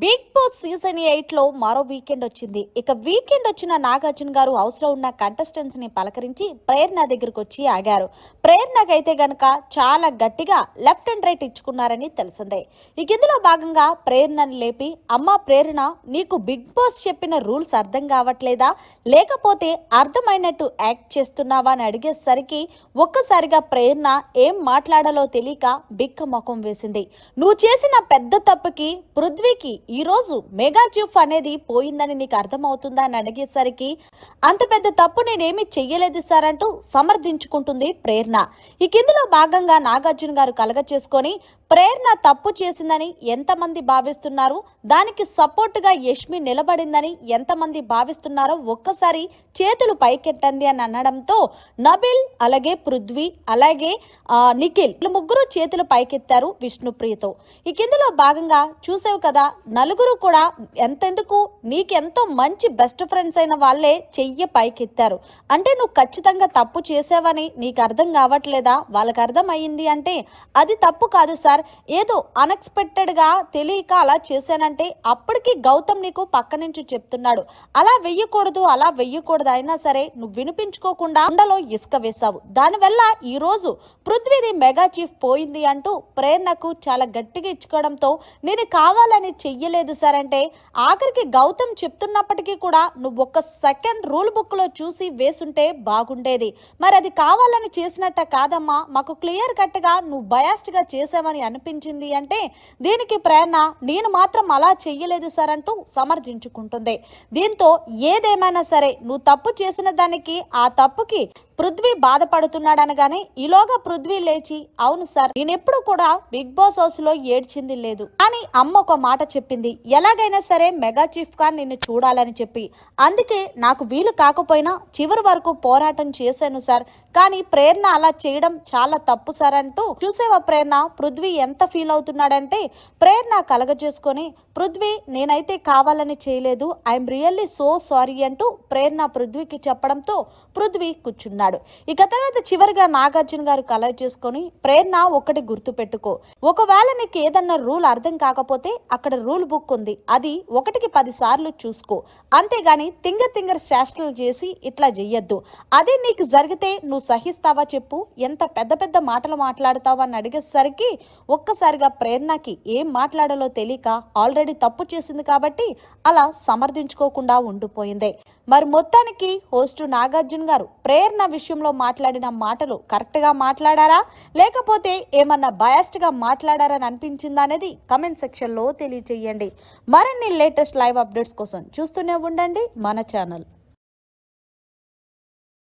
Big boss season ఎయిట్లో మరో weekend వచ్చింది. ఇక వీకెండ్ వచ్చిన నాగార్జున గారు హౌస్లో ఉన్న కంటెస్టెంట్స్ని పలకరించి ప్రేరణ దగ్గరకు వచ్చి ఆగారు. ప్రేరణకైతే గనక చాలా గట్టిగా లెఫ్ట్ అండ్ రైట్ ఇచ్చుకున్నారని తెలిసిందే. ఇక ఇందులో భాగంగా ప్రేరణని లేపి అమ్మ ప్రేరణ నీకు బిగ్ బాస్ చెప్పిన రూల్స్ అర్థం కావట్లేదా? లేకపోతే అర్థమైనట్టు యాక్ట్ చేస్తున్నావా? అని అడిగేసరికి ఒక్కసారిగా ప్రేరణ ఏం మాట్లాడాలో తెలియక బిక్క ముఖం వేసింది. నువ్వు చేసిన పెద్ద తప్పుకి పృథ్వీకి ఈరోజు మెగా చీఫ్ అనేది పోయిందని నీకు అర్థమవుతుందా అని అడిగేసరికి అంత పెద్ద తప్పు నేనేమి చెయ్యలేదు సార్ అంటూ సమర్థించుకుంటుంది ప్రేరణ. ఈ కిందలో భాగంగా నాగార్జున గారు కలగ చేసుకొని ప్రేరణ తప్పు చేసిందని ఎంతమంది భావిస్తున్నారు? దానికి సపోర్టుగా యష్మి నిలబడిందని ఎంతమంది భావిస్తున్నారో ఒక్కసారి చేతులు పైకెట్టండి అని అనడంతో నబిల్ అలాగే పృథ్వీ అలాగే నిఖిల్ ముగ్గురు చేతులు పైకెత్తారు విష్ణుప్రియతో ఈ కిందలో భాగంగా చూసావు కదా నలుగురు కూడా ఎంతెందుకు? నీకెంతో మంచి బెస్ట్ ఫ్రెండ్స్ అయిన వాళ్ళే చెయ్యి పైకెత్తారు. అంటే నువ్వు ఖచ్చితంగా తప్పు చేసావని నీకు అర్థం కావట్లేదా? వాళ్ళకి అర్థం అయ్యింది అంటే అది తప్పు కాదు సార్. సార్ ఏదో అన్ఎక్స్పెక్టెడ్గా తెలియక అలా చేశానంటే అప్పటికి గౌతమ్ నీకు పక్క నుంచి చెప్తున్నాడు. అలా వెయ్యకూడదు అలా వెయ్యకూడదు అయినా సరే నువ్వు వినిపించుకోకుండా ఉండలో ఇసుక వేశావు. దానివల్ల ఈరోజు పృథ్వీది మెగా చీఫ్ పోయింది అంటూ ప్రేరణకు చాలా గట్టిగా ఇచ్చుకోవడంతో నేను కావాలని చెయ్యలేదు సార్ అంటే ఆఖరికి గౌతమ్ చెప్తున్నప్పటికీ కూడా నువ్వు ఒక్క సెకండ్ రూల్ బుక్లో చూసి వేసుంటే బాగుండేది. మరి అది కావాలని చేసినట్ట కాదమ్మా మాకు క్లియర్ కట్గా నువ్వు బయాస్డ్గా చేసావని అనిపించింది అంటే దీనికి ప్రేరణ నేను మాత్రం అలా చెయ్యలేదు సార్ అంటూ సమర్థించుకుంటుంది. దీంతో ఏదేమైనా సరే నువ్వు తప్పు చేసిన దానికి ఆ తప్పుకి పృథ్వీ బాధపడుతున్నాడనగానే ఈలోగా పృథ్వీ లేచి అవును సార్ నేనెప్పుడు కూడా బిగ్ బాస్ హౌస్లో ఏడ్చింది లేదు. కానీ అమ్మ ఒక మాట చెప్పింది ఎలాగైనా సరే మెగా చీఫ్గా నిన్ను చూడాలని చెప్పి. అందుకే నాకు వీలు కాకపోయినా చివరి వరకు పోరాటం చేశాను సార్. కానీ ప్రేరణ అలా చేయడం చాలా తప్పు సార్ అంటూ చూసేవా ప్రేరణ? పృథ్వీ ఎంత ఫీల్ అవుతున్నాడంటే ప్రేరణ కలగజేసుకొని పృథ్వీ నేనైతే కావాలని చేయలేదు. ఐఎమ్ రియల్లీ సో సారీ అంటూ ప్రేరణ పృథ్వీకి చెప్పడంతో పృథ్వీ కూర్చున్నాడు. ఇక తర్వాత చివరిగా నాగార్జున గారు కలర్ చేసుకొని ప్రేరణ ఒకటి గుర్తు పెట్టుకో ఒకవేళ నీకు ఏదన్నా రూల్ అర్థం కాకపోతే అక్కడ రూల్ బుక్ ఉంది. అది ఒకటికి పది సార్లు చూసుకో. అంతేగాని తింగర్ తింగర్ శాస్త్రాలు చేసి ఇట్లా చెయ్యొద్దు అదే నీకు జరిగితే నువ్వు సహిస్తావా చెప్పు. ఎంత పెద్ద పెద్ద మాటలు మాట్లాడతావా అని అడిగేసరికి ఒక్కసారిగా ప్రేరణకి ఏం మాట్లాడాలో తెలియక ఆల్రెడీ తప్పు చేసింది కాబట్టి అలా సమర్థించుకోకుండా ఉండిపోయింది. మరి మొత్తానికి హోస్టు నాగార్జున గారు ప్రేరణ విషయంలో మాట్లాడిన మాటలు కరెక్ట్గా మాట్లాడారా? లేకపోతే ఏమన్నా బయాస్డ్గా మాట్లాడారని అనిపించిందా అనేది కమెంట్ సెక్షన్లో తెలియచేయండి. మరిన్ని లేటెస్ట్ లైవ్ అప్డేట్స్ కోసం చూస్తూనే ఉండండి మన ఛానల్.